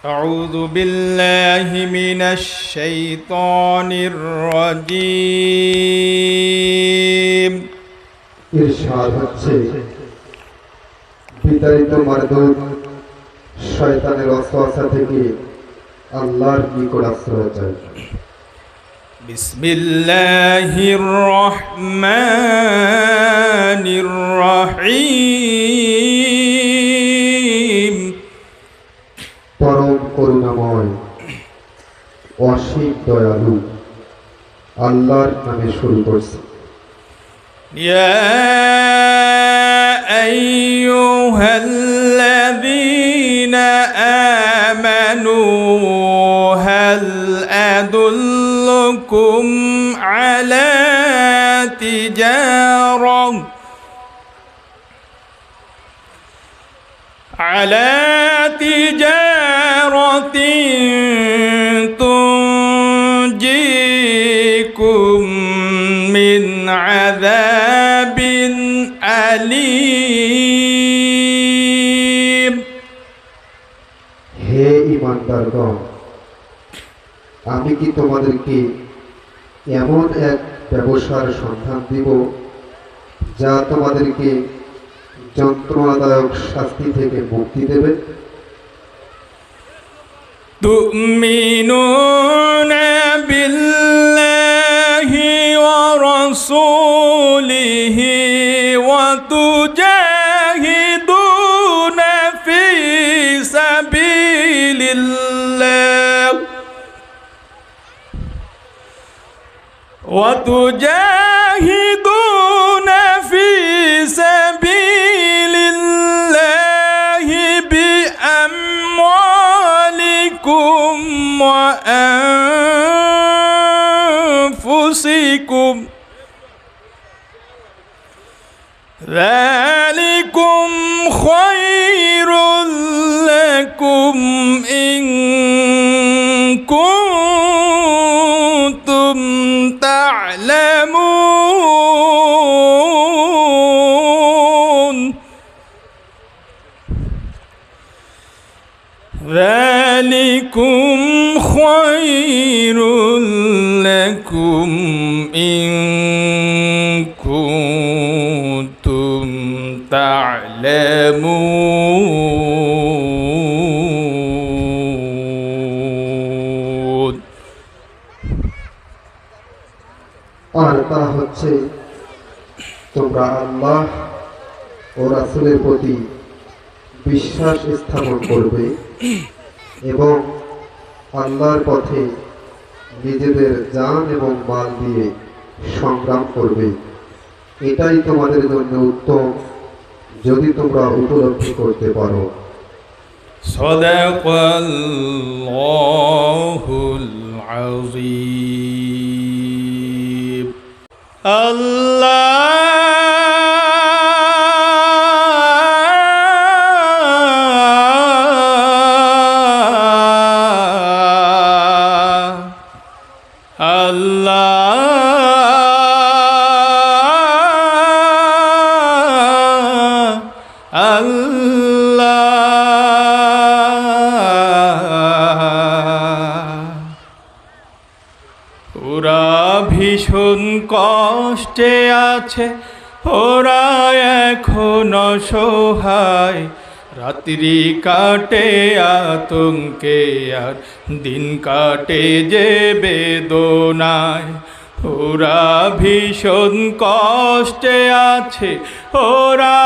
أعوذ بالله من الشيطان الرجيم ইরশাদ হচ্ছে বিতাড়িত মারদুদ শয়তানের অসওয়াসা থেকে আল্লাহর নিকট আশ্রয় চাই بسم الله الرحمن الرحيم করুণাময় অসীম দয়ালু আল্লাহর নামে শুরু করছি يا أيها الذين آمنوا هل أدلكم على تجارة على تجارة تنجيكم من عذاب أليم হে ইমানদারগণ আমি কি তোমাদেরকে এমন এক ব্যবসার সন্ধান দিব যা তোমাদেরকে যন্ত্রণাদায়ক শাস্তি থেকে মুক্তি দেবে تؤمنون بالله ورسوله وتجاهدون في سبيل الله وتجاهدون وأنفسكم ذلكم خير لكم إن كنتم تعلمون আর তা হচ্ছে তোমরা আল্লাহ ও রাসূলের প্রতি বিশ্বাস স্থাপন করবে এবং আল্লাহর পথে নিজেদের জান এবং মাল দিয়ে সংগ্রাম করবে এটাই তোমাদের জন্য উত্তম যদি তোমরা উপলব্ধি করতে পারো صدق الله العظيم الله আল্লাহ আল্লাহ। ওরা ভীষণ কষ্টে আছে ওরা এখন সহায়। রাত্রি কাটে আতঙ্কে আর দিন কাটে যে বেদনায়। ওরা ভীষণ কষ্টে আছে, ওরা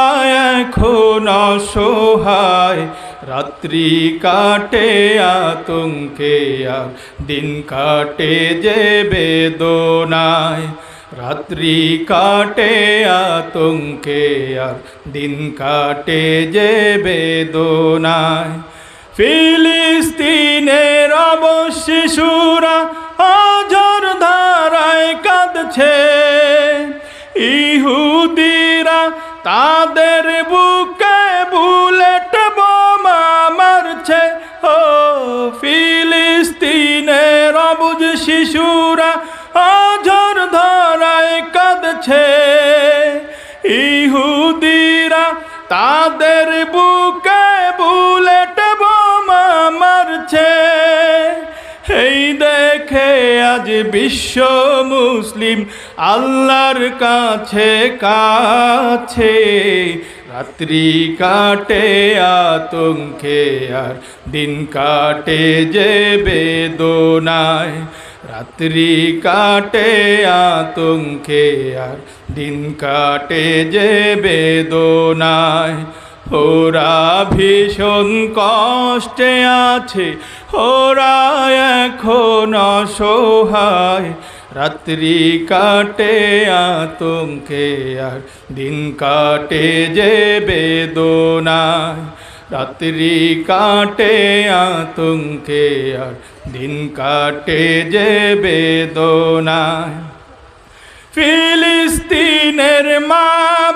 এখন অসহায়। রাত্রি কাটে আতঙ্কে আর দিন কাটে যে বেদনায়। রাত্রি কাটে আতঙ্কে আর দিন কাটে যে বেদনায়। ফিলিস্তিনের অবশিশুরা অজর ধারায় কাঁদছে। ইহুদিরা তাদের আছে। ইহুদিরা তাদের বুকে বুলেট বোমা মারছে। এই দেখে আজ বিশ্ব মুসলিম আল্লাহর কাছে কাছে। রাত্রি কাটে, আতঙ্কে আর দিন কাটে যে বেদনায়। রাত্রি কাটে আতঙ্কে আর দিন কাটে যে বেদনায়। ওরা ভীষণ কষ্টে আছে ওরা এখন অসহায়। রাত্রি কাটে আতঙ্কে আর দিন কাটে যে বেদনায়। রাত্রি কাটে আতঙ্কে আর দিন কাটে যে বেদনায়। ফিলিস্তিনের মা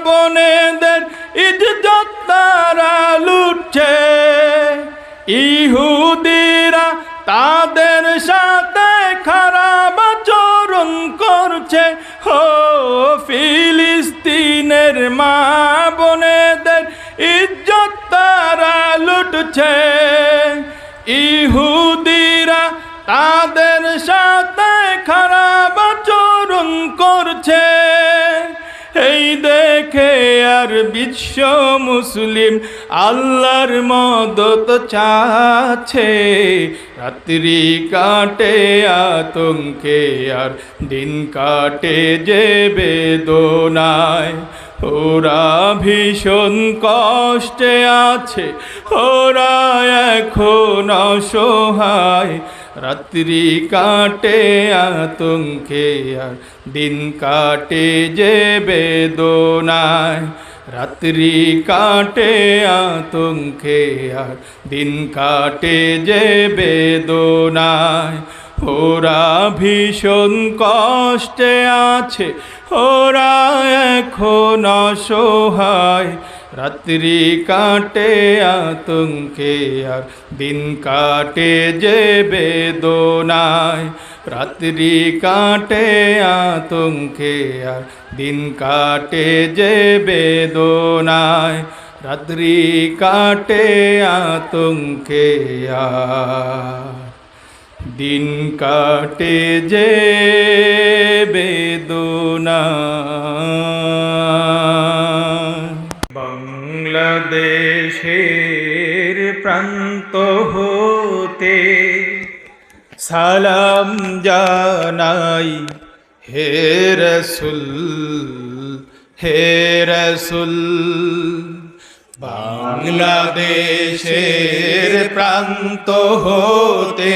বোনেদের ইজ্জত তারা লুটছে। ইহুদিরা তাদের সাথে খারাপ আচরণ করছে। হো, ফিলিস্তিনের মা বোনেদের লুটছে ইহুদিরা তাদের সাথে খারাপ আচরণ করছে। এই দেখে আর বিশ্ব মুসলিম আল্লাহর মদত চাচ্ছে। রাত্রি কাটে, আতঙ্কে আর দিন কাটে যে বেদনায়। ওরা ভীষণ কষ্টে আছে, ওরা এখন অসহায়। রাত্রি কাটে আতঙ্কে আর দিন কাটে যে বেদনায়। রাত্রি কাটে আতঙ্কে আর দিন কাটে যে বেদনায়। ওরা ভীষণ কষ্টে আছে, ওরা এখন অসহায়। রাত্রি কাটে আতঙ্কে আর দিন কাটে যে বেদনায়। রাত্রি কাটে আতঙ্কে আর দিন কাটে যে বেদনায়। রাত্রি কাটে আতঙ্কে আর দিন কাটে যে বেদনা। বাংলাদেশের প্রান্ত হতে সালাম জানাই, হে রসুল হে রসুল। বাংলাদেশের প্রান্ত হতে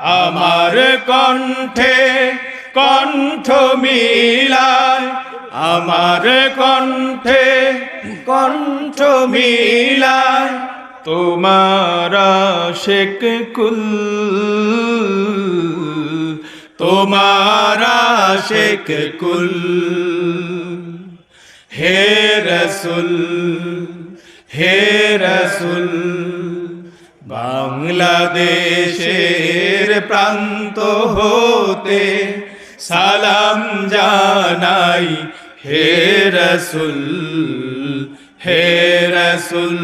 আমার কণ্ঠে কণ্ঠ মিলায়, আমার কণ্ঠে কণ্ঠ মিলায়, তোমার শেখ কুল, তোমার শেখ কুল। হে রসুল হে রসুল, বাংলাদেশের প্রান্ত হতে সালাম জানাই, হে রসুল হে রসুল।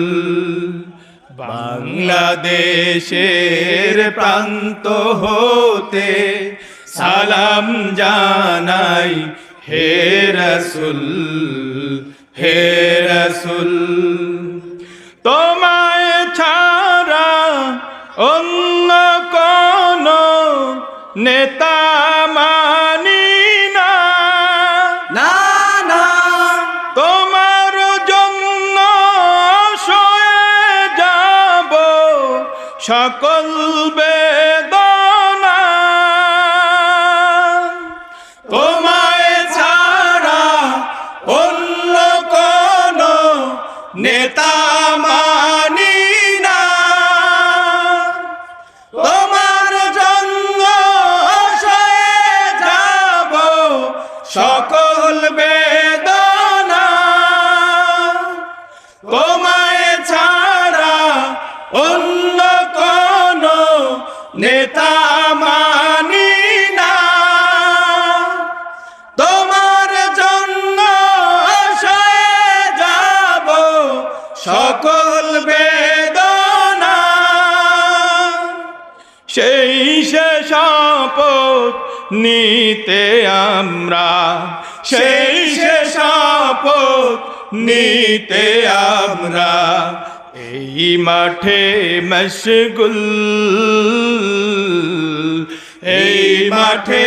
বাংলাদেশের প্রান্ত হতে সালাম জানাই, হে রসুল হে রসুল। তোমায় নিতে আমরা সেই সে নিতে আমরা। এই মাঠে মশগুল, এই মাঠে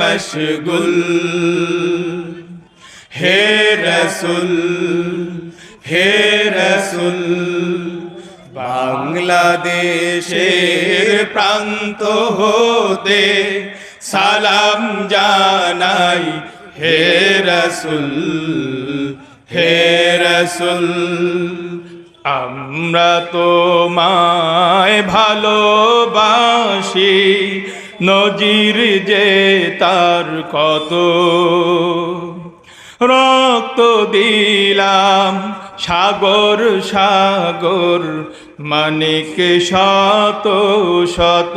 মশগুল। হে রসুল হে রসুল, বাংলাদেশের প্রান্ত হতে সালাম জানাই, হে রসুল হে রসুল। আমরা তোমায় ভালোবাসি, নজির যে তার কত। রক্ত দিলাম সাগর সাগর, মানিক শত শত।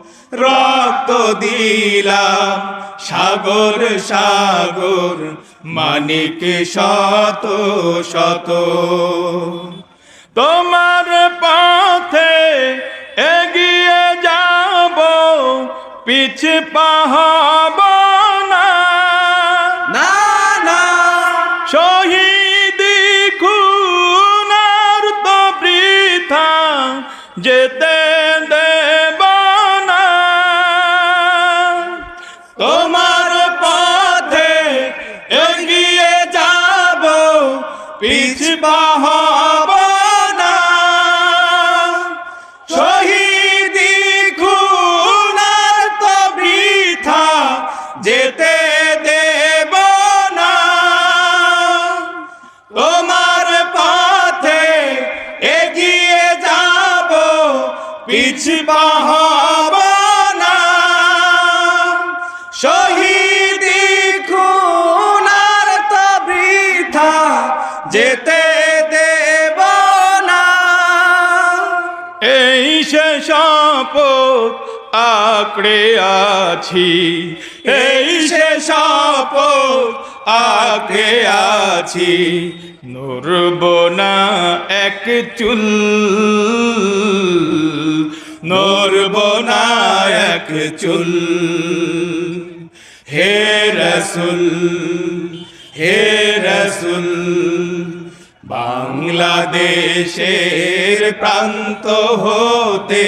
রক্ত দিলাম সাগর সাগর মানিক শত শত। তোমার পথে এগিয়ে যাব পিছ পাহাব না। না না। শহীদ খুনার তো বৃথা যেতে আঁকড়ে আছি। এই সে শপথ আঁকড়ে আছি। নড়ব না এক চুল, নড়ব না এক চুল। হে রসুল হে রসুল, বাংলাদেশের প্রান্ত হতে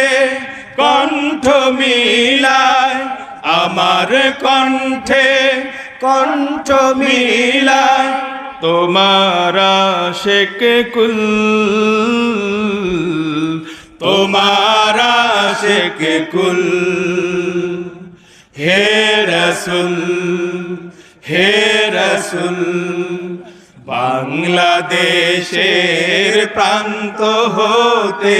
কণ্ঠ মিলায় আমার কণ্ঠে কণ্ঠ মিলায় তোমারা শেখ কুল, তোমারা শেখ কুল। হে রসুল হে রসুল, বাংলাদেশের প্রান্ত হতে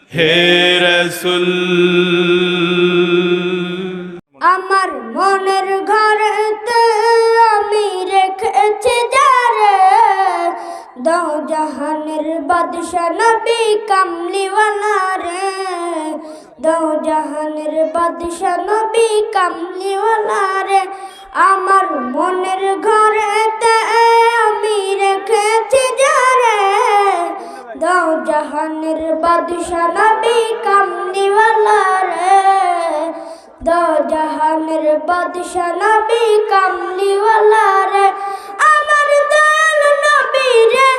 হে রসুল। আমার মনের ঘরেতে আমি রেখেছি যারে। দো জাহানের বাদশা নবী রে। দো জাহানের বাদশা নবী রে। আমার মনের ঘরেতে আমি রেখেছি যারে। দো জাহানের বাদশা নবী কামনিওয়ালা রে। দাও জাহানের বাদশা নবী কামনিওয়ালা রে। আমার দয়াল নবী রে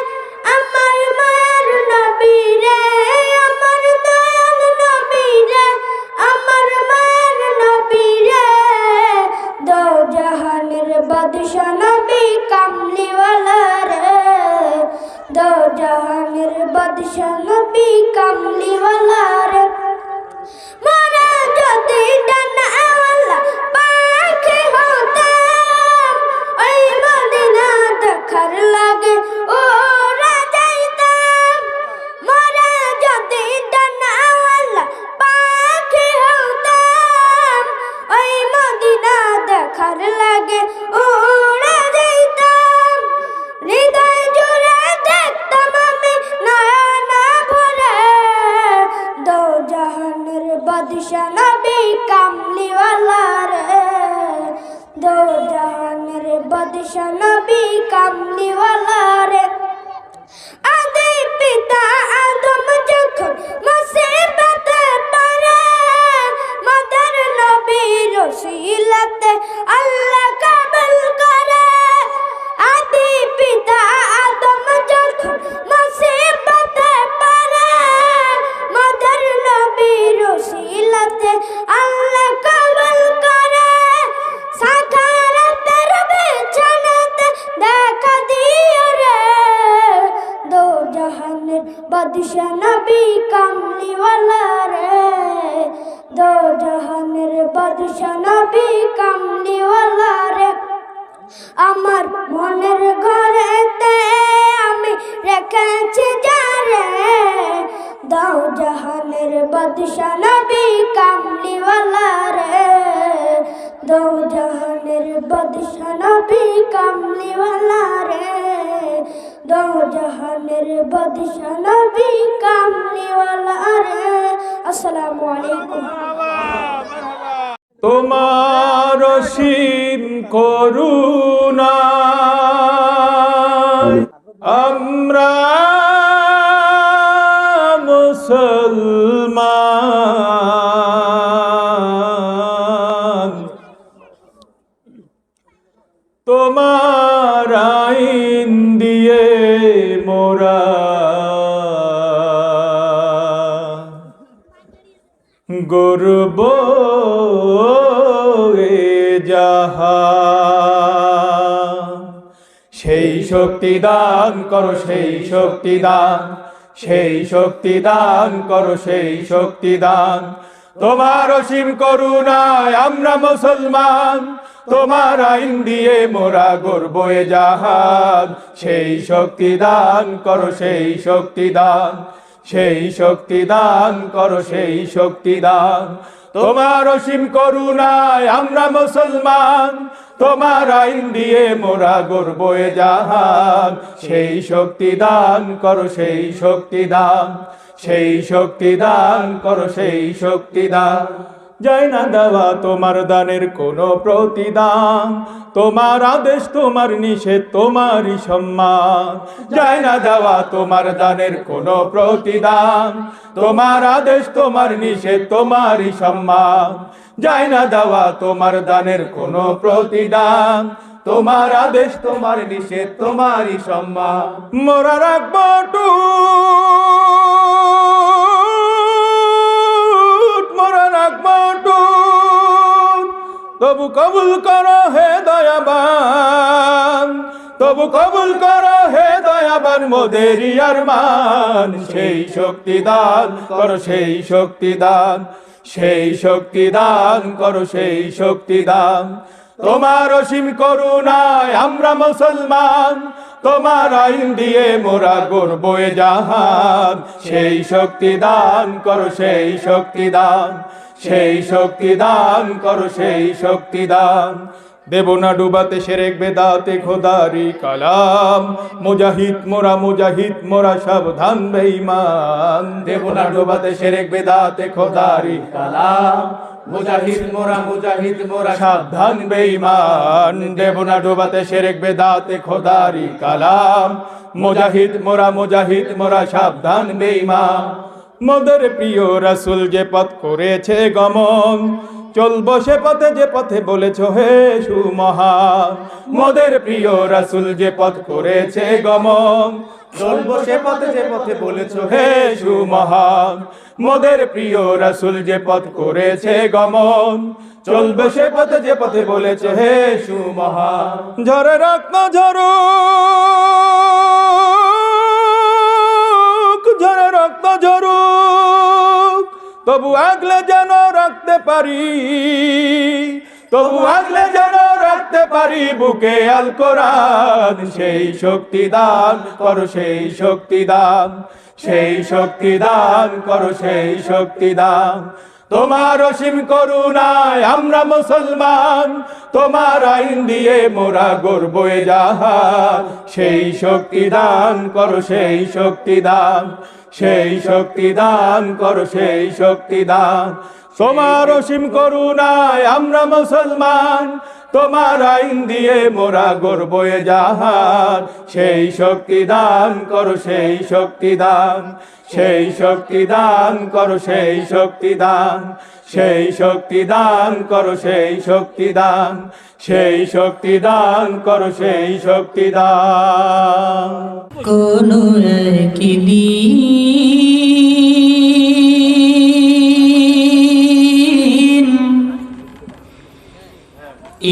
জাহানের বাদশা নবী কামলিওয়ালা রে দো জাহানের বদশনবী নবী কামলিওয়ালা রে, আসসালামু আলাইকুম। তোমার অসীম করুণা এ যাহা। সেই শক্তি দান করো, সেই শক্তি দান, সেই শক্তি দান করো, সেই শক্তি দান। তোমার অসীম করুণায় আমরা মুসলমান, তোমার আইন দিয়ে মোরা গর্ব এ জাহান। সেই শক্তি দান করো, সেই শক্তি দান সেই শক্তি দান করো, সেই শক্তি দান। তোমার অসীম করুণায় আমরা মুসলমান, তোমার আইন দিয়ে মোরা গর্ব জাহান। সেই শক্তি দান করো, সেই শক্তি দান, সেই শক্তি দান করো, সেই শক্তি দান। যাই না দেওয়া তোমার দানের কোনো প্রতিদান। তোমার আদেশ, তোমার নিষেধ, তোমারই সম্মান। যাই না দেওয়া তোমার দানের কোনো প্রতিদান। তোমার আদেশ, তোমার নিষেধ, তোমারই সম্মান। যাই না দেওয়া তোমার দানের কোনো প্রতিদান। তোমার আদেশ, তোমার নিষেধ, তোমারই সম্মান। মোরা রাখব টুট মোরা রাখব তবু কবুল করো হে দয়াবান, তবু কবুল করো হে দয়াবান মোদেরি আরমান সেই শক্তি দান করো, সেই শক্তি দান, সেই শক্তি দান করো, সেই শক্তি দান। তোমার অসীম করুণায় আমরা মুসলমান, তোমার আইন দিয়ে মোরা গর্ব জাহান। সেই শক্তি দান করো, সেই শক্তি দান। সেই শক্তি দান করো, সেই শক্তি দান। দেব না ডুবাতে সেরেক বেদাতে খোদারি কালাম। মুজাহিদ মোরা মুজাহিদ মোরা সাবধান বেঈমান। দেব না ডুবাতে সেরেক বেদাতে খোদারি কালাম। মুজাহিদ মোরা মুজাহিদ মোরা সাবধান বেঈমান। দেব না ডুবাতে সেরেক বেদাতে খোদারি কালাম। মুজাহিদ মোরা মুজাহিদ মোরা সাবধান বেঈমান। মদের প্রিয় রাসুল যে পথ করেছে গমন, চলবো সে পথে যে পথে বলেছ হে সুমহা। মদের প্রিয় রাসুল যে পথ করেছে গমন, চলবো সে পথে যে পথে বলেছ হে সুমহান মদের প্রিয় রাসুল যে পথ করেছে গমন, চলবে সে পথে যে পথে বলেছে হে সুমহান ঝরে রত্ন ঝরো ঝরুক ঝরে, রক্ত ঝরুক, তবু আগলে যেন রাখতে পারি। তবু আগলে যেন রাখতে পারি, বুকে আল কোরআন, সেই শক্তি দান করো, সেই শক্তি দান, সেই শক্তি দান করো, সেই শক্তি দান। তোমার অসীম করুণায় আমরা মুসলমান, তোমার আইন দিয়ে মোরা গর্ব জাহান। সেই শক্তি দান করো, সেই শক্তি দান, সেই শক্তি দান করো, সেই শক্তি দান। তোমার অসীম করুণায় আমরা মুসলমান তোমার আইন দিয়ে মোরা গর্ব জাহান। সেই শক্তি দান করো, সেই শক্তি দান। সেই শক্তি দান করো, সেই শক্তি দান। সেই শক্তি দান করো, সেই শক্তি দান। সেই শক্তি দান করো, সেই শক্তি দান। কোনো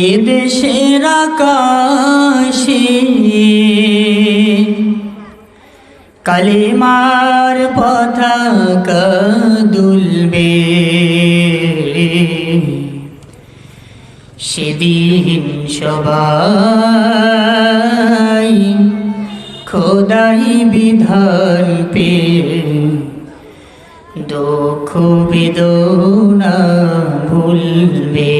এদেশের আকাশে কালিমার পতাকা দুলবে। সেদিন সবাই খোদাই বিধান পে দুঃখ বেদনা ভুলবে।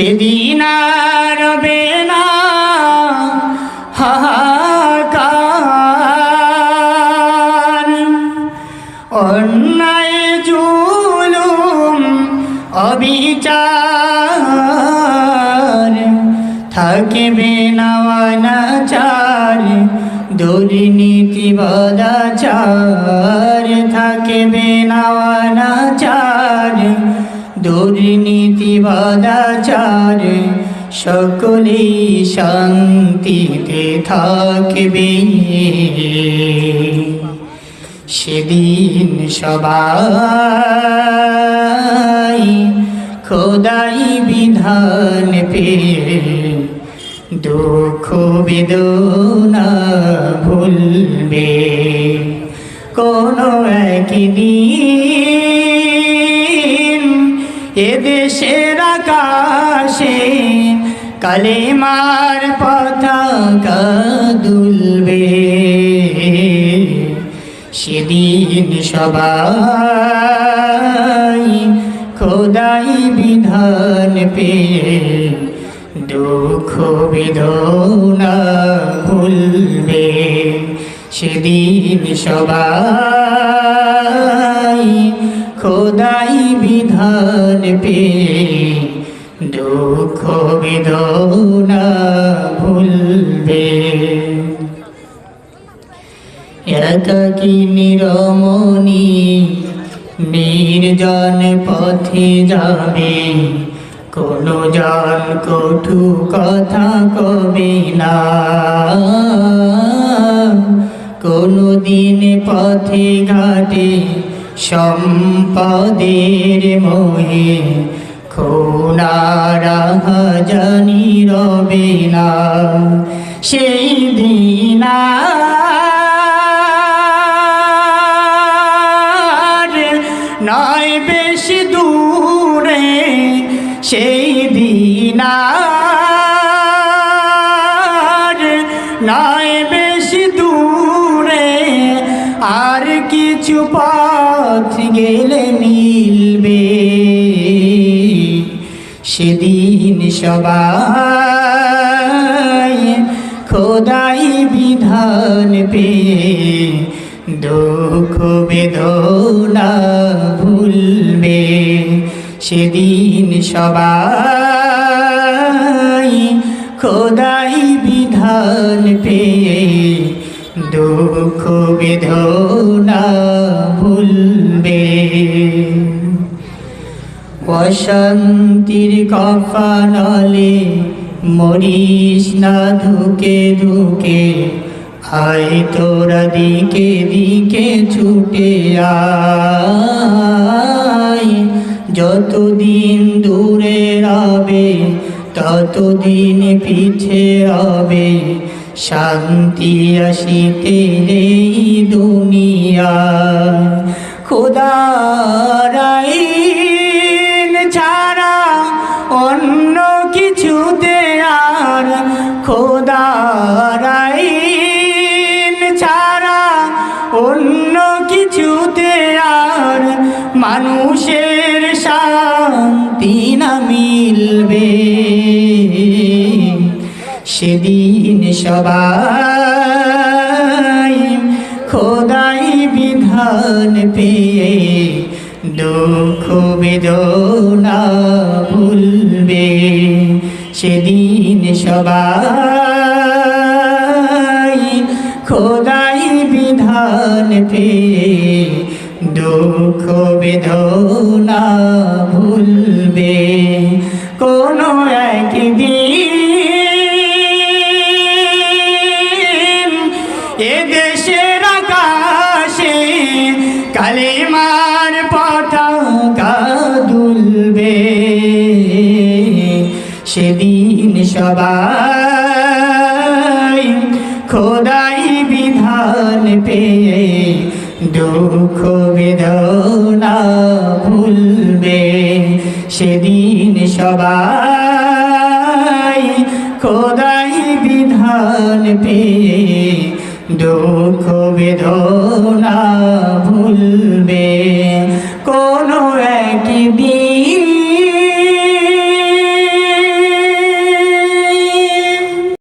সেদিন আর রবে না। হাহাকার। অন্যায় জুলুম অবিচার। থাকবে নওয়ানাচার দুর্নীতি বদাচার। থাকবে নওয়ানাচার দুর্নীতি বদাচার সকলে শান্তিতে থাকবে। সেদিন সবাই খোদাই বিধান পে দুঃখ বেদনা ভুলবে। এদেশের আকাশে কালেমার পতাকা দুলবে। সেদিন সবাই খোদাই বিধান পে দুঃখ বেদনা ভুলবে। সেদিন সবাই পে দুঃখ বেদনা ভুলবে। একাকি নিরমণি নির্জন পথে যাবে? কোনো জন কটু কথা কবে না? কোনো দিন পথে ঘাটে সম্পদের মোহে খুনারা রবে না। সেই দিন নয় বেশি দূরে সেই দিন পথ গেলে মিলবে। সেদিন সবাই খোদাই বিধান পেয়ে দুঃখ বেদনা ভুলবে। সেদিন সবাই খোদাই বিধান পেয়ে দুঃখ বেদনা ভুলবে। অশান্তির কফানলে মরিস না, ধুকে ধুকে। আয় তোরা দিকে দিকে ছুটে আয়। যতদিন দূরে রবে, ততদিন পিছে রবে। শান্তি আসিতে এই দুনিয়া খোদারাইন সেদিন সবাই খোদাই বিধান পেয়ে দুঃখ বেদনা ভুলবে। সেদিন সবাই খোদাই বিধান পেয়ে দুঃখ বেদনা ভুলবে। সেদিন সবাই খোদাই বিধান পেয়ে